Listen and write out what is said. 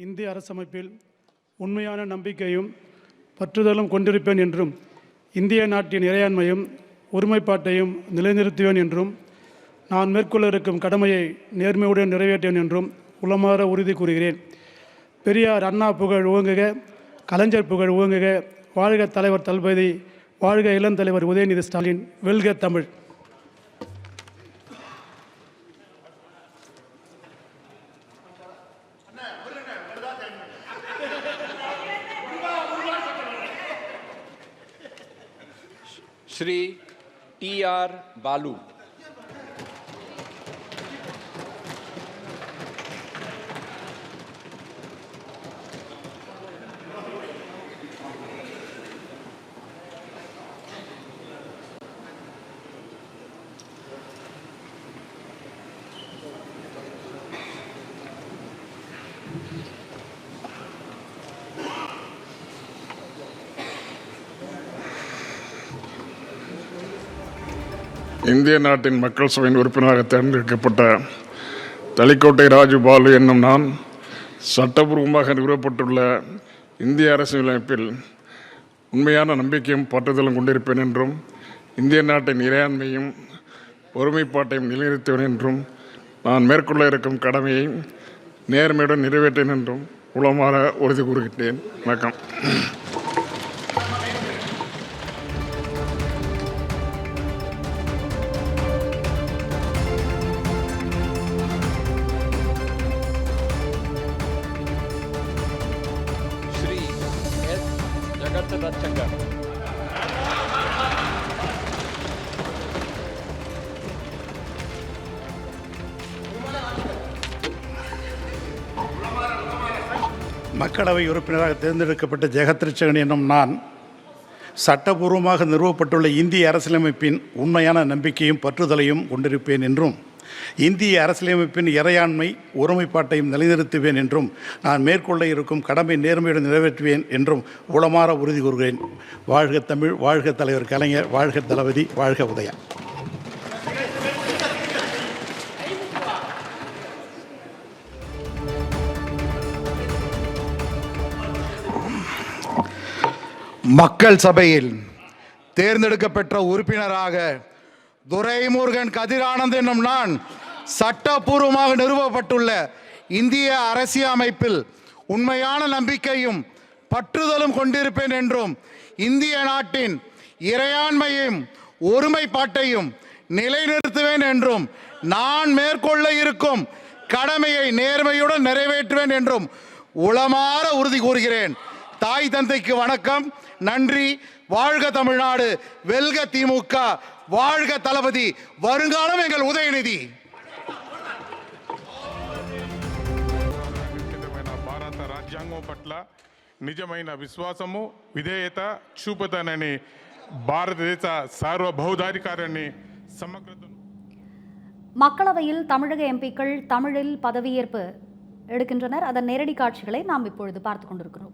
இந்திய அரசமைப்பில் உண்மையான நம்பிக்கையும் பற்றுதலும் கொண்டிருப்பேன் என்றும் இந்திய நாட்டின் இறையாண்மையும் ஒருமைப்பாட்டையும் நிலைநிறுத்துவேன் என்றும் நான் மேற்கொள்ள இருக்கும் கடமையை நேர்மையுடன் நிறைவேற்றேன் என்றும் உளமாற உறுதி கூறுகிறேன். பெரியார் அண்ணா புகழ் ஓங்குக கலைஞர் புகழ் ஓங்குக வாழ்க தலைவர் தளபதி வாழ்க இளந்தலைவர் உதயநிதி ஸ்டாலின் வெல்க தமிழ். श्री टी आर बालू இந்திய நாட்டின் மக்கள் சபையின் உறுப்பினராக தேர்ந்தெடுக்கப்பட்ட தலிக்கோட்டை ராஜு பாலு என்னும் நான் சட்டபூர்வமாக நிறுவப்பட்டுள்ள இந்திய அரசியலமைப்பில் உண்மையான நம்பிக்கையும் பற்றுதலும் கொண்டிருப்பேன் என்றும் இந்திய நாட்டின் இறையாண்மையும் ஒருமைப்பாட்டையும் நிலைநிறுத்துவேன் என்றும் நான் மேற்கொள்ள இருக்கும் கடமையை நேர்மையுடன் நிறைவேற்றேன் என்றும் உளமாற உறுதி கூறுகின்றேன். வணக்கம். Mr. Ratchakar. மக்களவை உறுப்பினராக தேர்ந்தெடுக்கப்பட்ட ஜெகத்ரிச்சகன் என்னும் நான் சட்டபூர்வமாக நிறுவப்பட்டுள்ள இந்திய அரசியலமைப்பின் உண்மையான நம்பிக்கையும் பற்றுதலையும் கொண்டிருப்பேன் என்றும் இந்திய அரசியலமைப்பின் இறையாண்மை ஒருமைப்பாட்டையும் நிலைநிறுத்துவேன் என்றும் நான் மேற்கொள்ள இருக்கும் கடமை நேர்மையுடன் நிறைவேற்றுவேன் என்றும் உளமாற உறுதி கூறுகிறேன். வாழ்க தமிழ் வாழ்க தலைவர் கலைஞர் வாழ்க தளபதி வாழ்க உதயா. மக்கள் சபையில் தேர்ந்தெடுக்கப்பெற்ற உறுப்பினராக துரைமுருகன் கதிரானந்த் என்னும் நான் சட்டபூர்வமாக நிறுவப்பட்டுள்ள இந்திய அரசியலமைப்பில் உண்மையான நம்பிக்கையும் பற்றுதலும் கொண்டிருப்பேன் என்றும் இந்திய நாட்டின் இறையாண்மையும் ஒருமைப்பாட்டையும் நிலைநிறுத்துவேன் என்றும் நான் மேற்கொள்ள இருக்கும் கடமையை நேர்மையுடன் நிறைவேற்றுவேன் என்றும் உளமாற உறுதி கூறுகிறேன். தாய் தந்தைக்கு வணக்கம் நன்றி வாழ்க தமிழ்நாடு வெல்க திமுக வாழ்க தளபதி வருங்காலம் எங்கள் உதயநிதி నిజమైన భారత రాజ్యాంగం పట్ల నిజమైన విశ్వాసము విధేయత చూపుతానని భారతదేశ సార్వభౌధాధికారాన్ని సమగ్రతను மக்களவையில் தமிழக எம்பிக்கள் தமிழில் பதவியேற்பு எடுக்கின்றனர் அதன் நேரடி காட்சிகளை நாம் இப்பொழுது பார்த்து கொண்டிருக்கிறோம்